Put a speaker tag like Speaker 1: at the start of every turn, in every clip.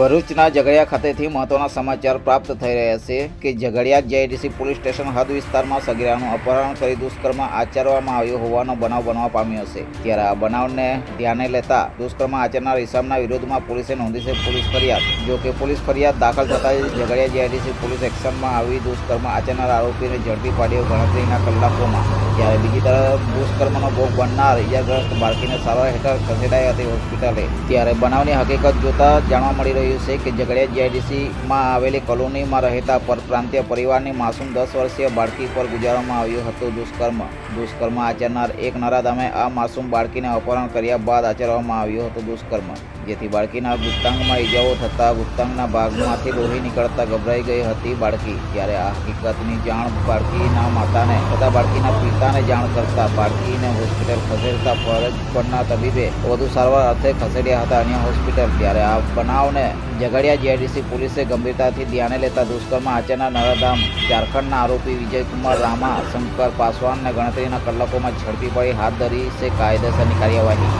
Speaker 1: ભરૂચના ઝઘડિયા ખાતેથી મહત્વના સમાચાર પ્રાપ્ત થઈ રહ્યા છે કે ઝઘડિયા જેઆઈડીસી પોલીસ સ્ટેશન હદ વિસ્તારમાં સગીરાનું અપહરણ કરી દુષ્કર્મ આચરવામાં આવ્યો હોવાનો બનાવ બનવા પામ્યો છે. ત્યારે આ બનાવને ધ્યાને લેતા દુષ્કર્મ આચરનાર ઇસામના વિરોધમાં પોલીસે નોંધી છે પોલીસ ફરિયાદ. જો કે પોલીસ ફરિયાદ દાખલ થતાં ઝઘડિયા જેઆઈડીસી પોલીસ એક્શનમાં આવી દુષ્કર્મ આચરનાર આરોપીને ઝડપી પાડ્યો ગણતરીના કલાકોમાં. જ્યારે બીજી તરફ દુષ્કર્મનો ભોગ બનનાર ઇજાગ્રસ્ત બાળકીને સારવાર હેઠળ ખસેડાઈ હતી હોસ્પિટલે. ત્યારે બનાવની હકીકત જોતા જાણવા મળી રહ્યું છે કે ઝઘડિયા જીઆઈડીસીમાં આવેલી કોલોનીમાં રહેતા પરપ્રાંતીય પરિવારની માસૂમ દસ વર્ષીય બાળકી પર ગુજારવામાં આવ્યું હતું દુષ્કર્મ. દુષ્કર્મ આચરનાર એક નરાધામે આ માસૂમ બાળકીને અપહરણ કર્યા બાદ આચરવામાં આવ્યું હતું દુષ્કર્મ, જેથી બાળકીના ગુપ્તાંગમાં ઈજાઓ થતાં ગુપ્તાંગના ભાગમાંથી લોહી નીકળતા ગભરાઈ ગઈ હતી બાળકી. ત્યારે આ હકીકતની જાણ બાળકીના માતાને તથા બાળકીના પિતાને જાણ કરતા બાળકીને હોસ્પિટલ ખસેડતા ફરજ પરના તબીબે વધુ સારવાર અર્થે ખસેડ્યા હતા અન્ય હોસ્પિટલ. ત્યારે આ બનાવને ઝઘડિયા જીઆઈડીસી પોલીસે ગંભીરતાથી ધ્યાને લેતા દુષ્કર્મ આચરના નરાધામ ઝારખંડના આરોપી વિજયકુમાર રામા, શંકર પાસવાનને ગણતરીના કલાકોમાં ઝડપી પડી હાથ ધરી છે કાયદેસરની કાર્યવાહી.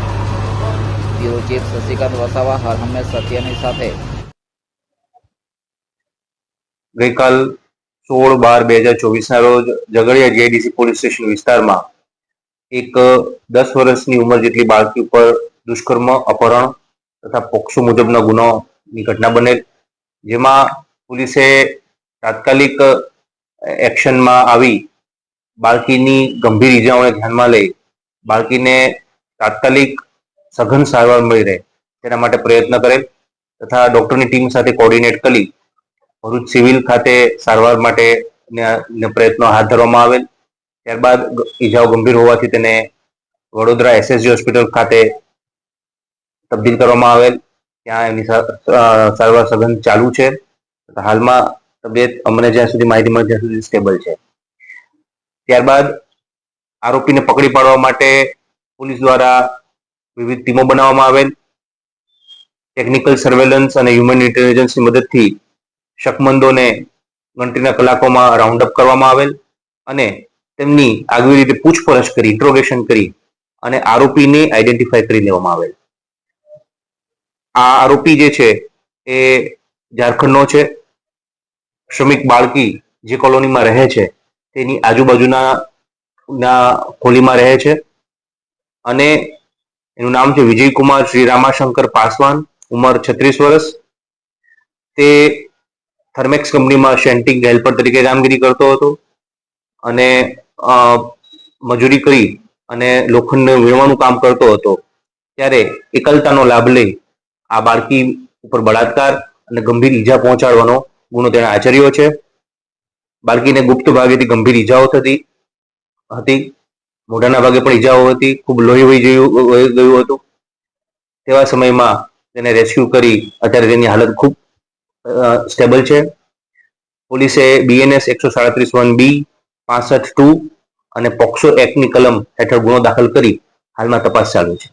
Speaker 1: બ્યુરો ચીફ શશિકાંત વસાવા હર હંમેશ સત્યની સાથે.
Speaker 2: ગઈકાલ સોળ બાર બે હજાર ચોવીસના રોજ ઝઘડિયા જેડીસી પોલીસ સ્ટેશન વિસ્તારમાં એક દસ વર્ષની ઉંમર જેટલી બાળકી ઉપર દુષ્કર્મ, અપહરણ તથા પોક્સો મુજબના ગુનોની ઘટના બનેલ. જેમાં પોલીસે તાત્કાલિક એક્શનમાં આવી બાળકીની ગંભીર ઇજાઓને ધ્યાનમાં લઈ બાળકીને તાત્કાલિક સઘન સારવાર મળી રહે તેના માટે પ્રયત્ન કરેલ તથા ડોક્ટરની ટીમ સાથે કોર્ડિનેટ કરી ભરૂચ સિવિલ ખાતે સારવાર માટે પ્રયત્નો હાથ ધરવામાં આવેલ. ત્યારબાદ ઈજાઓ ગંભીર હોવાથી તેને વડોદરા એસએસજી હોસ્પિટલ ખાતે તબદીલ કરવામાં આવેલ. ત્યાં એમની સારવાર સઘન ચાલુ છે. હાલમાં તબિયત અમને જ્યાં સુધી માહિતી મળે ત્યાં સુધી સ્ટેબલ છે. ત્યારબાદ આરોપીને પકડી પાડવા માટે પોલીસ દ્વારા વિવિધ ટીમો બનાવવામાં આવેલ. ટેકનિકલ સર્વેલન્સ અને હ્યુમન ઇન્ટેલિજન્સની મદદથી શકમંદોને ગણતરીના કલાકોમાં રાઉન્ડ અપ કરવામાં આવેલ અને તેમની આગવી રીતે પૂછપરછ કરી ઇન્ટ્રોગેશન કરી અને આરોપીને આઈડેન્ટિફાય કરી લેવામાં આવેલ. આ આરોપી જે છે એ ઝારખંડનો છે. શ્રમિક બાળકી જે કોલોનીમાં રહે છે, તેની આજુબાજુના ના કોલીમાં રહે છે અને એનું નામ છે વિજયકુમાર શ્રી રામાશંકર પાસવાન, ઉંમર છત્રીસ વર્ષ. તે થર્મેક્સ કંપનીમાં શેન્ટિંગ હેલ્પર તરીકે કામગીરી કરતો હતો અને મજૂરી કરી અને લોખંડને વીણવાનું કામ કરતો હતો. ત્યારે એકલતાનો લાભ લઈ આ બાળકી ઉપર બળાત્કાર અને ગંભીર ઈજા પહોંચાડવાનો ગુનો તેણે આચર્યો છે. બાળકીને ગુપ્ત ભાગેથી ગંભીર ઈજાઓ થતી હતી. મોઢાના ભાગે પણ ઈજાઓ હતી. ખૂબ લોહી વહી ગયું ગયું હતું. તેવા સમયમાં તેને રેસ્ક્યુ કરી અત્યારે તેની હાલત ખૂબ સ્ટેબલ છે. પોલીસે બીએનએસ એકસો સાડત્રીસ વન બી પાસઠ ટુ અને પોક્સો એક્ટની કલમ હેઠળ ગુનો દાખલ કરી હાલમાં તપાસ ચાલુ છે.